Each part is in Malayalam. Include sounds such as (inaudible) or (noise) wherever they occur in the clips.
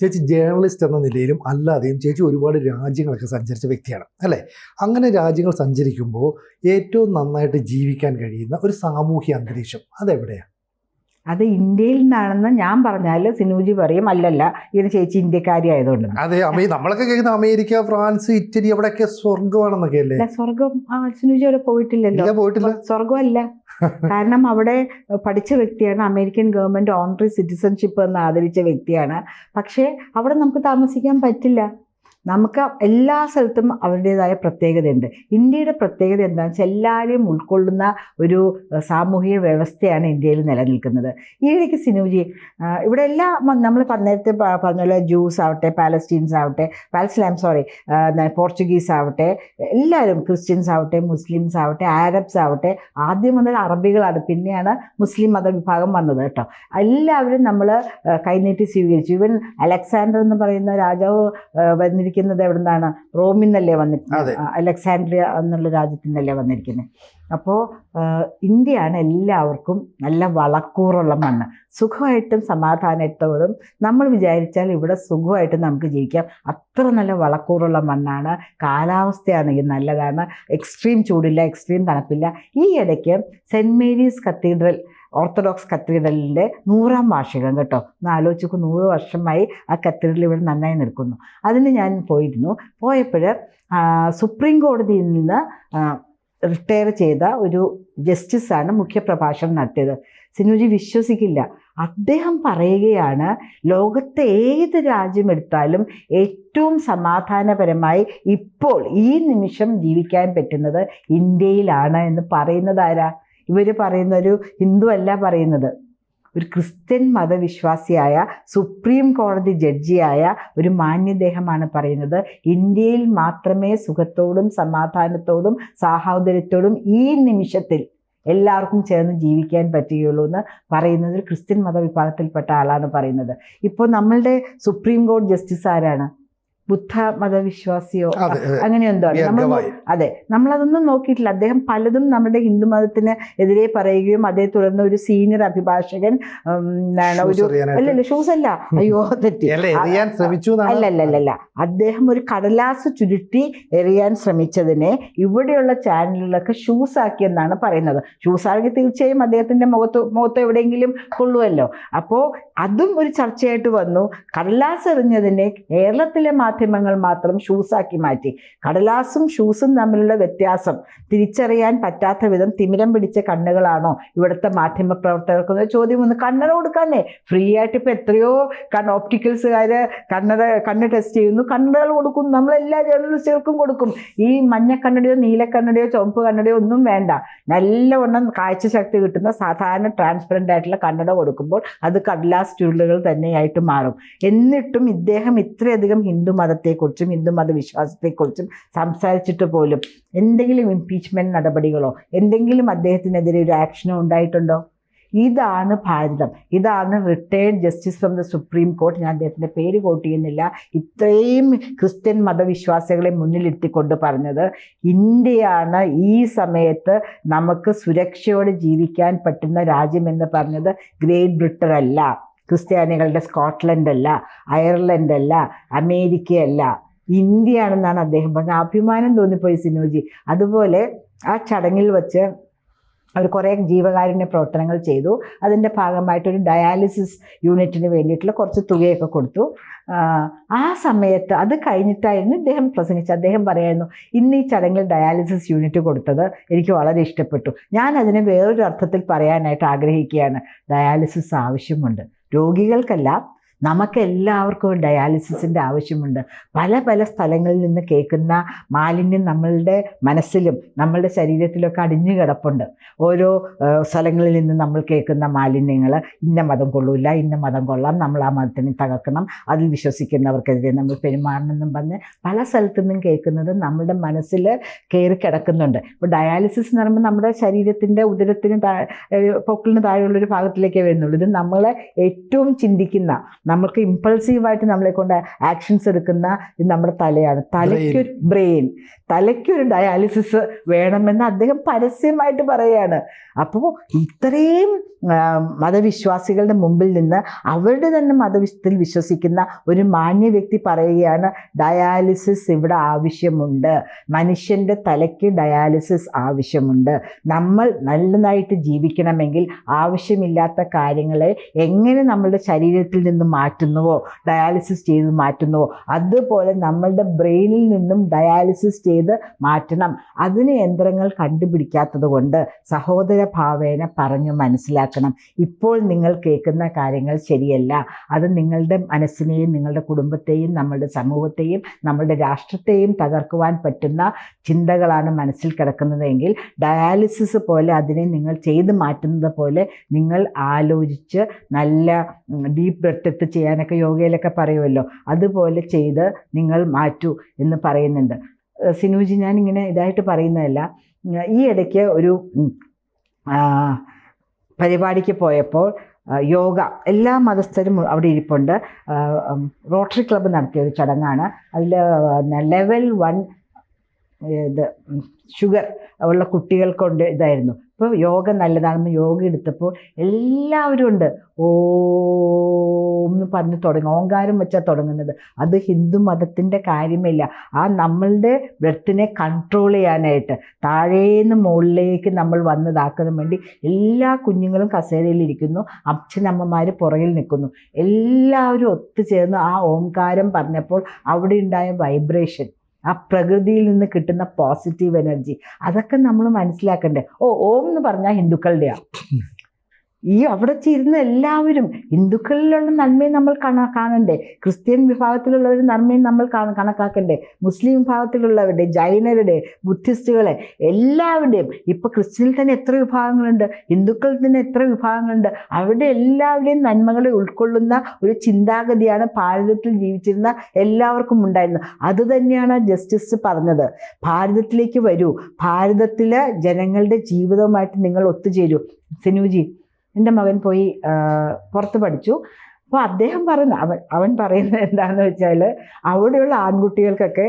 ചേച്ചി ജേർണലിസ്റ്റ് എന്ന നിലയിലും അല്ലാതെയും ചേച്ചി ഒരുപാട് രാജ്യങ്ങളൊക്കെ സഞ്ചരിച്ച വ്യക്തിയാണ് അല്ലേ? അങ്ങനെ രാജ്യങ്ങൾ സഞ്ചരിക്കുമ്പോൾ ഏറ്റവും നന്നായിട്ട് ജീവിക്കാൻ കഴിയുന്ന ഒരു സാമൂഹ്യ അന്തരീക്ഷം അതെവിടെയാണ്? അത് ഇന്ത്യയിൽ നിന്നാണെന്ന് ഞാൻ പറഞ്ഞാൽ സിനുജി പറയും അല്ലല്ല ഇതിന് ചേച്ചി ഇന്ത്യക്കാരി ആയതുകൊണ്ട്. അതെ നമ്മളൊക്കെ കേൾക്കുന്ന അമേരിക്ക ഫ്രാൻസ് ഇറ്റലി അവിടെയൊക്കെ സ്വർഗമാണെന്നൊക്കെ അല്ലേ? സ്വർഗം ആ സിനുജി അവിടെ പോയിട്ടില്ലല്ലോ. പോയിട്ടില്ല. സ്വർഗമല്ല (laughs) കാരണം അവിടെ പഠിച്ച വ്യക്തിയാണ് അമേരിക്കൻ ഗവൺമെന്റ് ഓണറി സിറ്റിസൺഷിപ്പ് എന്ന് ആദരിച്ച വ്യക്തിയാണ്. പക്ഷേ അവിടെ നമുക്ക് താമസിക്കാൻ പറ്റില്ല. നമുക്ക് എല്ലാ സ്ഥലത്തും അവരുടേതായ പ്രത്യേകതയുണ്ട്. ഇന്ത്യയുടെ പ്രത്യേകത എന്താണെന്ന് വെച്ചാൽ എല്ലാവരെയും ഉൾക്കൊള്ളുന്ന ഒരു സാമൂഹിക വ്യവസ്ഥയാണ് ഇന്ത്യയിൽ നിലനിൽക്കുന്നത്. ഈ ഇടയ്ക്ക് സിനുജി ഇവിടെ എല്ലാ നമ്മൾ നേരത്തെ പറഞ്ഞ ജൂസ് ആവട്ടെ പാലസ്റ്റീൻസ് ആവട്ടെ പാലസ്ലൈം സോറി പോർച്ചുഗീസ് ആവട്ടെ എല്ലാവരും ക്രിസ്ത്യൻസ് ആവട്ടെ മുസ്ലിംസ് ആവട്ടെ ആരബ്സ് ആവട്ടെ ആദ്യം മുതൽ അറബികളാണ്. പിന്നെയാണ് മുസ്ലിം മതവിഭാഗം വന്നത് കേട്ടോ. എല്ലാവരും നമ്മൾ കൈനീട്ടി സ്വീകരിച്ചു. ഈവൻ അലക്സാണ്ടർ എന്ന് പറയുന്ന രാജാവ് ആ, വന്നിരിക്കുന്നത് എവിടെ നിന്നാണ് റോമിൽ നിന്നല്ലേ വന്നിരിക്കുന്നത് അലക്സാൻഡ്രിയ എന്നുള്ള രാജ്യത്തിൽ നിന്നല്ലേ വന്നിരിക്കുന്നത് അപ്പോൾ ഇന്ത്യയാണ് എല്ലാവർക്കും നല്ല വളക്കൂറുള്ള മണ്ണ്. സുഖമായിട്ടും സമാധാനത്തോടും നമ്മൾ വിചാരിച്ചാൽ ഇവിടെ സുഖമായിട്ട് നമുക്ക് ജീവിക്കാം. അത്ര നല്ല വളക്കൂറുള്ള മണ്ണാണ്. കാലാവസ്ഥയാണെങ്കിൽ നല്ലതാണ്. എക്സ്ട്രീം ചൂടില്ല എക്സ്ട്രീം തണുപ്പില്ല. ഈ ഇടയ്ക്ക് സെന്റ് മേരീസ് കത്തീഡ്രൽ ഓർത്തഡോക്സ് കത്തീഡ്രലിന്റെ നൂറാം വാർഷികം കേട്ടോ. ഒന്ന് ആലോചിച്ചു നൂറ് വർഷമായി ആ കത്തീഡ്രൽ ഇവിടെ നന്നായി നിൽക്കുന്നു. അതിന് ഞാൻ പോയിരുന്നു. പോയപ്പോൾ സുപ്രീം കോടതിയിൽ നിന്ന് റിട്ടയർ ചെയ്ത ഒരു ജസ്റ്റിസാണ് മുഖ്യപ്രഭാഷണം നടത്തിയത്. സിനുജി വിശ്വസിക്കില്ല. അദ്ദേഹം പറയുകയാണ് ലോകത്തെ ഏത് രാജ്യം എടുത്താലും ഏറ്റവും സമാധാനപരമായി ഇപ്പോൾ ഈ നിമിഷം ജീവിക്കാൻ പറ്റുന്നത് ഇന്ത്യയിലാണ് എന്ന് പറയുന്നത് ആരാ? ഇവർ പറയുന്ന ഒരു ഹിന്ദു അല്ല പറയുന്നത്. ഒരു ക്രിസ്ത്യൻ മതവിശ്വാസിയായ സുപ്രീം കോടതി ജഡ്ജിയായ ഒരു മാന്യദേഹമാണ് പറയുന്നത്. ഇന്ത്യയിൽ മാത്രമേ സുഖത്തോടും സമാധാനത്തോടും സാഹോദര്യത്തോടും ഈ നിമിഷത്തിൽ എല്ലാവർക്കും ചേർന്ന് ജീവിക്കാൻ പറ്റുകയുള്ളൂ എന്ന് പറയുന്നത് ഒരു ക്രിസ്ത്യൻ മതവിഭാഗത്തിൽപ്പെട്ട ആളാണ് പറയുന്നത്. ഇപ്പോൾ നമ്മളുടെ സുപ്രീം കോടതി ജസ്റ്റിസ് ആരാണ്? ബുദ്ധ മതവിശ്വാസിയോ അങ്ങനെ എന്തോ നമ്മൾ. അതെ. നമ്മളതൊന്നും നോക്കിയിട്ടില്ല. അദ്ദേഹം പലതും നമ്മുടെ ഹിന്ദു മതത്തിന് എതിരെ പറയുകയും അതേ തുടർന്ന് ഒരു സീനിയർ അഭിഭാഷകൻ ഒരു അല്ലല്ല ഷൂസ് അല്ല അയ്യോ തെറ്റി അല്ലല്ലല്ല അദ്ദേഹം ഒരു കടലാസ് ചുരുട്ടി എറിയാൻ ശ്രമിച്ചതിനെ ഇവിടെയുള്ള ചാനലുകളൊക്കെ ഷൂസ് ആക്കിയെന്നാണ് പറയുന്നത്. ഷൂസ് ആണെങ്കിൽ തീർച്ചയായും അദ്ദേഹത്തിന്റെ മുഖത്ത് മുഖത്ത് എവിടെയെങ്കിലും കൊള്ളുമല്ലോ അപ്പോൾ അതും ഒരു ചർച്ചയായിട്ട് വന്നു. കടലാസ് എറിഞ്ഞതിനെ കേരളത്തിലെ മാധ്യമങ്ങൾ മാത്രം ഷൂസാക്കി മാറ്റി. കടലാസും ഷൂസും തമ്മിലുള്ള വ്യത്യാസം തിരിച്ചറിയാൻ പറ്റാത്ത വിധം തിമിരം പിടിച്ച കണ്ണുകളാണോ ഇവിടുത്തെ മാധ്യമ പ്രവർത്തകർക്ക് ചോദ്യം ഒന്ന് കണ്ണട കൊടുക്കാനേ. ഫ്രീ ആയിട്ട് ഇപ്പം എത്രയോ കണ്ണ് ഓപ്റ്റിക്കൽസുകാർ കണ്ണട കണ്ണ് ടെസ്റ്റ് ചെയ്യുന്നു. കണ്ണടകൾ കൊടുക്കും. നമ്മളെല്ലാ ജേർണലിസ്റ്റുകൾക്കും കൊടുക്കും. ഈ മഞ്ഞ കണ്ണടയോ നീല കണ്ണടയോ ചുവപ്പ് കണ്ണടയോ ഒന്നും വേണ്ട. നല്ലവണ്ണം കാഴ്ചശക്തി കിട്ടുന്ന സാധാരണ ട്രാൻസ്പെറന്റ് ആയിട്ടുള്ള കണ്ണട കൊടുക്കുമ്പോൾ അത് കടലാസ് ചുരുളുകൾ തന്നെയായിട്ട് മാറും. എന്നിട്ടും ഇദ്ദേഹം ഇത്രയധികം ഹിന്ദു മതത്തെക്കുറിച്ചും ഹിന്ദു മതവിശ്വാസത്തെക്കുറിച്ചും സംസാരിച്ചിട്ട് പോലും എന്തെങ്കിലും ഇംപീച്ച്മെന്റ് നടപടികളോ എന്തെങ്കിലും അദ്ദേഹത്തിനെതിരെ ഒരു ആക്ഷനോ ഉണ്ടായിട്ടുണ്ടോ? ഇതാണ് ഭാരതം. ഇതാണ് retired justice from the supreme court ഞാൻ അദ്ദേഹത്തിന്റെ പേര് കോട്ട് ചെയ്യുന്നില്ല. ഇത്രയും ക്രിസ്ത്യൻ മതവിശ്വാസികളെ മുന്നിലിരുത്തിക്കൊണ്ട് പറഞ്ഞത് ഇന്ത്യയാണ് ഈ സമയത്ത് നമുക്ക് സുരക്ഷയോടെ ജീവിക്കാൻ പറ്റുന്ന രാജ്യമെന്ന് പറഞ്ഞത് ഗ്രേറ്റ് ബ്രിട്ടൻ അല്ല. ക്രിസ്ത്യാനികളുടെ സ്കോട്ട്ലൻഡ് അല്ല അയർലൻഡ് അല്ല അമേരിക്കയല്ല. ഇന്ത്യയാണെന്നാണ് അദ്ദേഹം പറഞ്ഞത്. അഭിമാനം തോന്നിപ്പോയി സിനോജി. അതുപോലെ ആ ചടങ്ങിൽ വച്ച് അവർ കുറേ ജീവകാരുണ്യ പ്രവർത്തനങ്ങൾ ചെയ്തു. അതിന്റെ ഭാഗമായിട്ടൊരു ഡയാലിസിസ് യൂണിറ്റിന് വേണ്ടിയിട്ടുള്ള കുറച്ച് തുകയൊക്കെ കൊടുത്തു. ആ, സമയത്ത് അത് കഴിഞ്ഞിട്ടായിരുന്നു ഇദ്ദേഹം പ്രസംഗിച്ചത്. അദ്ദേഹം പറയായിരുന്നു ഇന്ന് ഈ ചടങ്ങിൽ ഡയാലിസിസ് യൂണിറ്റ് കൊടുത്തത് എനിക്ക് വളരെ ഇഷ്ടപ്പെട്ടു. ഞാൻ അതിനെ വേറൊരു അർത്ഥത്തിൽ പറയാനായിട്ട് ആഗ്രഹിക്കുകയാണ്. ഡയാലിസിസ് ആവശ്യമുണ്ട്. രോഗികൾക്കല്ല നമുക്ക് എല്ലാവർക്കും ഡയാലിസിസിന്റെ ആവശ്യമുണ്ട്. പല പല സ്ഥലങ്ങളിൽ നിന്ന് കേൾക്കുന്ന മാലിന്യം നമ്മളുടെ മനസ്സിലും നമ്മളുടെ ശരീരത്തിലൊക്കെ അടിഞ്ഞു കിടപ്പുണ്ട്. ഓരോ സ്ഥലങ്ങളിൽ നിന്ന് നമ്മൾ കേൾക്കുന്ന മാലിന്യങ്ങൾ ഇന്ന മതം കൊള്ളൂല ഇന്ന മതം കൊള്ളാം നമ്മൾ ആ മതത്തിനെ തകർക്കണം അതിൽ വിശ്വസിക്കുന്നവർക്കെതിരെ നമ്മൾ പെരുമാറണമെന്നും പറഞ്ഞ് പല സ്ഥലത്തു നിന്നും കേൾക്കുന്നത് നമ്മുടെ മനസ്സിൽ കയറി കിടക്കുന്നുണ്ട്. ഇപ്പോൾ ഡയാലിസിസ് എന്ന് പറയുമ്പോൾ നമ്മുടെ ശരീരത്തിന്റെ ഉദരത്തിന് താഴെ പൊക്കിളിന് താഴെയുള്ളൊരു ഭാഗത്തിലേക്കേ വരുന്നുള്ളൂ. ഇത് നമ്മളെ ഏറ്റവും ചിന്തിക്കുന്ന നമ്മൾക്ക് ഇമ്പൾസീവായിട്ട് നമ്മളെ കൊണ്ട് ആക്ഷൻസ് എടുക്കുന്ന ഇത് നമ്മുടെ തലയാണ്. തലയ്ക്കൊരു ബ്രെയിൻ തലയ്ക്കൊരു ഡയാലിസിസ് വേണമെന്ന് അദ്ദേഹം പരസ്യമായിട്ട് പറയുകയാണ്. അപ്പോൾ ഇത്രയും മതവിശ്വാസികളുടെ മുമ്പിൽ നിന്ന് അവരുടെ തന്നെ മതവിശ്വത്തിൽ വിശ്വസിക്കുന്ന ഒരു മാന്യ വ്യക്തി പറയുകയാണ് ഡയാലിസിസ് ഇവിടെ ആവശ്യമുണ്ട്. മനുഷ്യന്റെ തലയ്ക്ക് ഡയാലിസിസ് ആവശ്യമുണ്ട്. നമ്മൾ നല്ലതായിട്ട് ജീവിക്കണമെങ്കിൽ ആവശ്യമില്ലാത്ത കാര്യങ്ങളെ എങ്ങനെ നമ്മളുടെ ശരീരത്തിൽ നിന്ന് മാറ്റുന്നുവോ? ഡയാലിസിസ് ചെയ്ത് മാറ്റുന്നുവോ? അതുപോലെ നമ്മളുടെ ബ്രെയിനിൽ നിന്നും ഡയാലിസിസ് ചെയ്ത് മാറ്റണം. അതിന് യന്ത്രങ്ങൾ കണ്ടുപിടിക്കാത്തത് കൊണ്ട് സഹോദര ഭാവേന പറഞ്ഞു മനസ്സിലാക്കണം. ഇപ്പോൾ നിങ്ങൾ കേൾക്കുന്ന കാര്യങ്ങൾ ശരിയല്ല. അത് നിങ്ങളുടെ മനസ്സിനെയും നിങ്ങളുടെ കുടുംബത്തെയും നമ്മളുടെ സമൂഹത്തെയും നമ്മളുടെ രാഷ്ട്രത്തെയും തകർക്കുവാൻ പറ്റുന്ന ചിന്തകളാണ് മനസ്സിൽ കിടക്കുന്നതെങ്കിൽ ഡയാലിസിസ് പോലെ അതിനെ നിങ്ങൾ ചെയ്ത് മാറ്റുന്നത് പോലെ നിങ്ങൾ ആലോചിച്ച് നല്ല ഡീപ് ബ്രെത്ത് ചെയ്യാനൊക്കെ യോഗയിലൊക്കെ പറയുമല്ലോ. അതുപോലെ ചെയ്ത് നിങ്ങൾ മാറ്റൂ എന്ന് പറയുന്നുണ്ട്. സിനുജി ഞാൻ ഇങ്ങനെ ഇതായിട്ട് പറയുന്നതല്ല. ഈ ഇടയ്ക്ക് ഒരു പരിപാടിക്ക് പോയപ്പോൾ യോഗ എല്ലാ മതസ്ഥരും അവിടെ ഇരിപ്പുണ്ട്. റോട്ടറി ക്ലബ്ബ് നടത്തിയ ഒരു ചടങ്ങാണ്. അതിൽ ലെവൽ വൺ ഇത് ഷുഗർ ഉള്ള കുട്ടികൾക്കൊണ്ട് ഇതായിരുന്നു. ഇപ്പോൾ യോഗ നല്ലതാണെന്ന് യോഗ എടുത്തപ്പോൾ എല്ലാവരും ഉണ്ട്. ഓം എന്ന് പറഞ്ഞ് തുടങ്ങി. ഓങ്കാരം വെച്ചാൽ തുടങ്ങുന്നത്. അത് ഹിന്ദു മതത്തിന്റെ കാര്യമില്ല ആ നമ്മളുടെ ബ്രത്തിനെ കൺട്രോൾ ചെയ്യാനായിട്ട് താഴേന്ന് മുകളിലേക്ക് നമ്മൾ വന്നതാക്കുന്നതിന് വേണ്ടി എല്ലാ കുഞ്ഞുങ്ങളും കസേരയിലിരിക്കുന്നു അച്ഛനമ്മമാർ പുറകിൽ നിൽക്കുന്നു. എല്ലാവരും ഒത്തുചേർന്ന് ആ ഓംകാരം പറഞ്ഞപ്പോൾ അവിടെ ഉണ്ടായ വൈബ്രേഷൻ ആ പ്രകൃതിയിൽ നിന്ന് കിട്ടുന്ന പോസിറ്റീവ് എനർജി അതൊക്കെ നമ്മൾ മനസ്സിലാക്കണ്ടേ? ഓ ഓം എന്ന് പറഞ്ഞാൽ ഹിന്ദുക്കളുടെയാ. ഈ അവിടെ ചേരുന്ന എല്ലാവരും ഹിന്ദുക്കളിലുള്ള നന്മയും നമ്മൾ കണ കാണണ്ടേ? ക്രിസ്ത്യൻ വിഭാഗത്തിലുള്ളവർ നന്മയും നമ്മൾ കാണ കണക്കാക്കണ്ടേ? മുസ്ലിം വിഭാഗത്തിലുള്ളവരുടെ ജൈനരുടെ ബുദ്ധിസ്റ്റുകളെ എല്ലാവരുടെയും ഇപ്പൊ ക്രിസ്ത്യനിൽ തന്നെ എത്ര വിഭാഗങ്ങളുണ്ട്? ഹിന്ദുക്കളിൽ തന്നെ എത്ര വിഭാഗങ്ങളുണ്ട്? അവരുടെ എല്ലാവരുടെയും നന്മകളെ ഉൾക്കൊള്ളുന്ന ഒരു ചിന്താഗതിയാണ് ഭാരതത്തിൽ ജീവിച്ചിരുന്ന എല്ലാവർക്കും ഉണ്ടായിരുന്നത്. അതുതന്നെയാണ് ജസ്റ്റിസ് പറഞ്ഞത്. ഭാരതത്തിലേക്ക് വരൂ. ഭാരതത്തിലെ ജനങ്ങളുടെ ജീവിതവുമായിട്ട് നിങ്ങൾ ഒത്തുചേരൂ. സിനുജി എന്റെ മകൻ പോയി പുറത്ത് പഠിച്ചു. അപ്പോൾ അദ്ദേഹം പറയുന്ന അവൻ അവൻ പറയുന്നത് എന്താണെന്ന് വെച്ചാൽ അവിടെയുള്ള ആൺകുട്ടികൾക്കൊക്കെ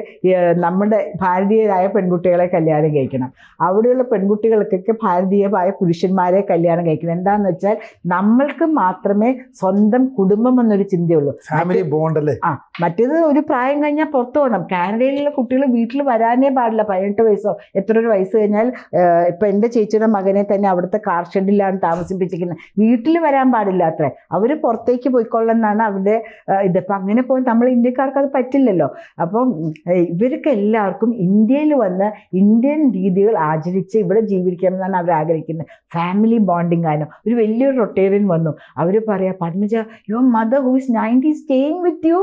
നമ്മുടെ ഭാരതീയരായ പെൺകുട്ടികളെ കല്യാണം കഴിക്കണം. അവിടെയുള്ള പെൺകുട്ടികൾക്കൊക്കെ ഭാരതീയമായ പുരുഷന്മാരെ കല്യാണം കഴിക്കണം. എന്താണെന്ന് വെച്ചാൽ നമ്മൾക്ക് മാത്രമേ സ്വന്തം കുടുംബം എന്നൊരു ചിന്തയുള്ളൂ. ഫാമിലി ബോണ്ട് അല്ലേ? ആ മറ്റേത് ഒരു പ്രായം കഴിഞ്ഞാൽ പുറത്തു പോകണം കാനഡയിലുള്ള കുട്ടികൾ വീട്ടിൽ വരാനേ പാടില്ല. പതിനെട്ട് വയസ്സോ എത്ര ഒരു വയസ്സ് കഴിഞ്ഞാൽ ഇപ്പം എന്റെ ചേച്ചിയുടെ മകനെ തന്നെ അവിടുത്തെ കാർ ഷെഡിലാണ് താമസിപ്പിച്ചിരിക്കുന്നത്. വീട്ടിൽ വരാൻ പാടില്ല അവർ അവർ പുറത്തേക്ക് പോയിക്കൊള്ളെന്നാണ് അവരുടെ അവിടെ ഇത്. അപ്പം അങ്ങനെ പോയി നമ്മൾ ഇന്ത്യക്കാർക്ക് അത് പറ്റില്ലല്ലോ. അപ്പം ഇവർക്ക് എല്ലാവർക്കും ഇന്ത്യയിൽ വന്ന് ഇന്ത്യൻ രീതികൾ ആചരിച്ച് ഇവിടെ ജീവിക്കണം എന്നാണ് അവർ ആഗ്രഹിക്കുന്നത്. ഫാമിലി ബോണ്ടിങ് ആണ് ഒരു വലിയൊരു റൊട്ടേറിയൻ വന്നു. അവർ പറയാ Padmaja your mother who is ninety staying with you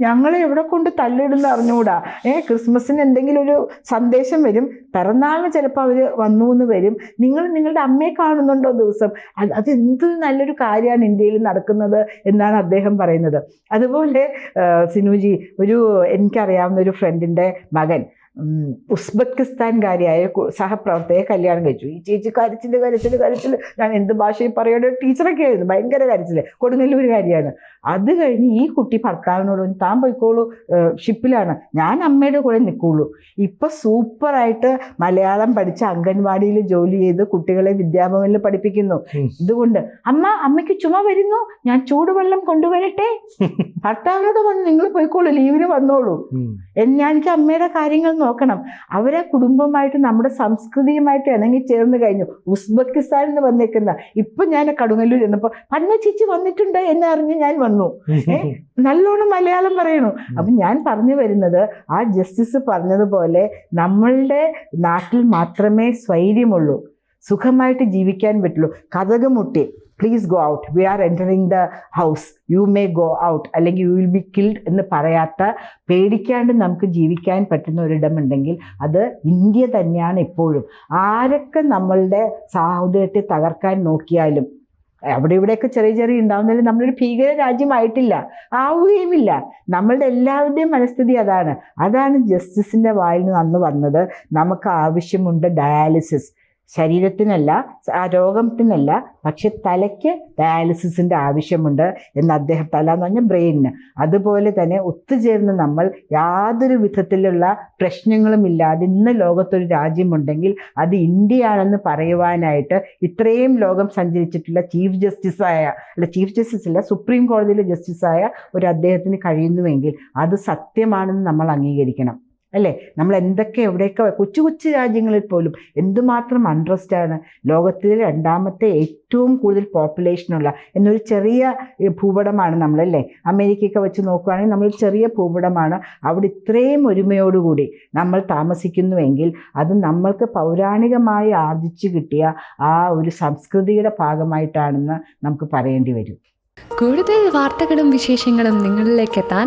ഞങ്ങളെ എവിടെ കൊണ്ട് തല്ലിടുന്ന അറിഞ്ഞുകൂടാ? ഏ ക്രിസ്മസിന് എന്തെങ്കിലും ഒരു സന്ദേശം വരും. പിറന്നാളിന് ചിലപ്പോൾ അവർ വന്നു എന്ന് വരും. നിങ്ങൾ നിങ്ങളുടെ അമ്മയെ കാണുന്നുണ്ടോ ദിവസം? അത് അത് എന്ത് നല്ലൊരു കാര്യമാണ് ഇന്ത്യയിൽ നടക്കുന്നത് എന്നാണ് അദ്ദേഹം പറയുന്നത്. അതുപോലെ സിനുജി ഒരു എനിക്കറിയാവുന്ന ഒരു ഫ്രണ്ടിന്റെ മകൻ. ഉസ്ബെക്കിസ്ഥാൻകാരിയായ സഹപ്രവർത്തകയെ കല്യാണം കഴിച്ചു. ഈ ചേച്ചി കരച്ചിൽ കരച്ചിൽ കരച്ചിൽ ഞാൻ എന്ത് ഭാഷയിൽ പറയണ ടീച്ചറൊക്കെ ആയിരുന്നു. ഭയങ്കര കരച്ചിൽ കൊടുങ്ങല്ലൂരുകാരിയാണ്. അത് കഴിഞ്ഞ് ഈ കുട്ടി ഭർത്താവിനോട് താൻ പോയിക്കോളൂ ഷിപ്പിലാണ്. ഞാൻ അമ്മയുടെ കൂടെ നിൽക്കുള്ളൂ ഇപ്പൊ സൂപ്പറായിട്ട് മലയാളം പഠിച്ച് അംഗൻവാടിയിൽ ജോലി ചെയ്ത് കുട്ടികളെ വിദ്യാഭവനിൽ പഠിപ്പിക്കുന്നു. ഇതുകൊണ്ട് അമ്മ അമ്മയ്ക്ക് ചുമ വരുന്നു. ഞാൻ ചൂടുവെള്ളം കൊണ്ടുവരട്ടെ? (laughs) ഭർത്താവിനോട് വന്ന് നിങ്ങൾ പോയിക്കോളൂ ലീവിന് വന്നോളൂ. ഞാൻ എനിക്ക് അമ്മയുടെ കാര്യങ്ങൾ നോക്കണം. അവരെ കുടുംബമായിട്ട് നമ്മുടെ സംസ്കൃതിയുമായിട്ട് ഇണങ്ങി ചേർന്ന് കഴിഞ്ഞു. ഉസ്ബെക്കിസ്ഥാൻ എന്ന് വന്നേക്കുന്ന ഇപ്പൊ ഞാൻ കടുങ്ങല്ലൂർ ചെന്നപ്പോ പന്മ ചേച്ചി വന്നിട്ടുണ്ട് എന്ന് അറിഞ്ഞ് ഞാൻ വന്നു. നല്ലോണം മലയാളം പറയണു. അപ്പം ഞാൻ പറഞ്ഞു വരുന്നത് ആ ജസ്റ്റിസ് പറഞ്ഞതുപോലെ നമ്മളുടെ നാട്ടിൽ മാത്രമേ സ്വൈര്യമുള്ളൂ. സുഖമായിട്ട് ജീവിക്കാൻ പറ്റുള്ളൂ. കഥക് മുട്ടി. Please go out we are entering the house you may go out അല്ലെങ്കിൽ യു വിൽ ബി കിൽഡ് എന്ന് പറയാത്ത പേടിക്കാണ്ട് നമുക്ക് ജീവിക്കാൻ പറ്റുന്ന ഒരിടമുണ്ടെങ്കിൽ അത് ഇന്ത്യ തന്നെയാണ് ഇപ്പോഴും ആരൊക്കെ നമ്മളുടെ സാഹോദര്യത്തെ തകർക്കാൻ നോക്കിയാലും അവിടെ ഇവിടെയൊക്കെ ചെറിയ ചെറിയ ഉണ്ടാവുന്നതിൽ നമ്മളൊരു ഭീകര രാജ്യമായിട്ടില്ല. ആവുകയുമില്ല. നമ്മളുടെ എല്ലാവരുടെയും മനസ്ഥിതി അതാണ്. അതാണ് ജസ്റ്റിസിന്റെ വായിൽ നിന്ന് അന്ന് വന്നത്. നമുക്ക് ആവശ്യമുണ്ട് ഡയാലിസിസ് ശരീരത്തിനല്ല ആ രോഗത്തിനല്ല പക്ഷെ തലയ്ക്ക് ഡയാലിസിസിന്റെ ആവശ്യമുണ്ട് എന്ന് അദ്ദേഹം തല എന്ന് പറഞ്ഞാൽ ബ്രെയിനിന്. അതുപോലെ തന്നെ ഒത്തുചേർന്ന് നമ്മൾ യാതൊരു വിധത്തിലുള്ള പ്രശ്നങ്ങളും ഇല്ലാതെ ഇന്ന് ലോകത്തൊരു രാജ്യമുണ്ടെങ്കിൽ അത് ഇന്ത്യയാണെന്ന് പറയുവാനായിട്ട് ഇത്രയും ലോകം സഞ്ചരിച്ചിട്ടുള്ള ചീഫ് ജസ്റ്റിസായ അല്ല ചീഫ് ജസ്റ്റിസ് അല്ല സുപ്രീം കോടതിയിലെ ജസ്റ്റിസായ ഒരു അദ്ദേഹത്തിന് കഴിയുന്നുവെങ്കിൽ അത് സത്യമാണെന്ന് നമ്മൾ അംഗീകരിക്കണം. അല്ലേ? നമ്മൾ എന്തൊക്കെ എവിടെയൊക്കെ കൊച്ചു കൊച്ചു രാജ്യങ്ങളിൽ പോലും എന്തുമാത്രം അൺട്രസ്റ്റ് ആണ് ലോകത്തിലെ രണ്ടാമത്തെ ഏറ്റവും കൂടുതൽ പോപ്പുലേഷനുള്ള എന്നൊരു ചെറിയ ഭൂപടമാണ് നമ്മളല്ലേ അമേരിക്കയൊക്കെ വെച്ച് നോക്കുകയാണെങ്കിൽ നമ്മൾ ചെറിയ ഭൂപടമാണ്. അവിടെ ഇത്രയും ഒരുമയോടുകൂടി നമ്മൾ താമസിക്കുന്നുവെങ്കിൽ അത് നമ്മൾക്ക് പൗരാണികമായി ആർജിച്ചു കിട്ടിയ ആ ഒരു സംസ്കൃതിയുടെ ഭാഗമായിട്ടാണെന്ന് നമുക്ക് പറയേണ്ടി വരും. കൂടുതൽ വാർത്തകളും വിശേഷങ്ങളും നിങ്ങളിലേക്ക് എത്താൻ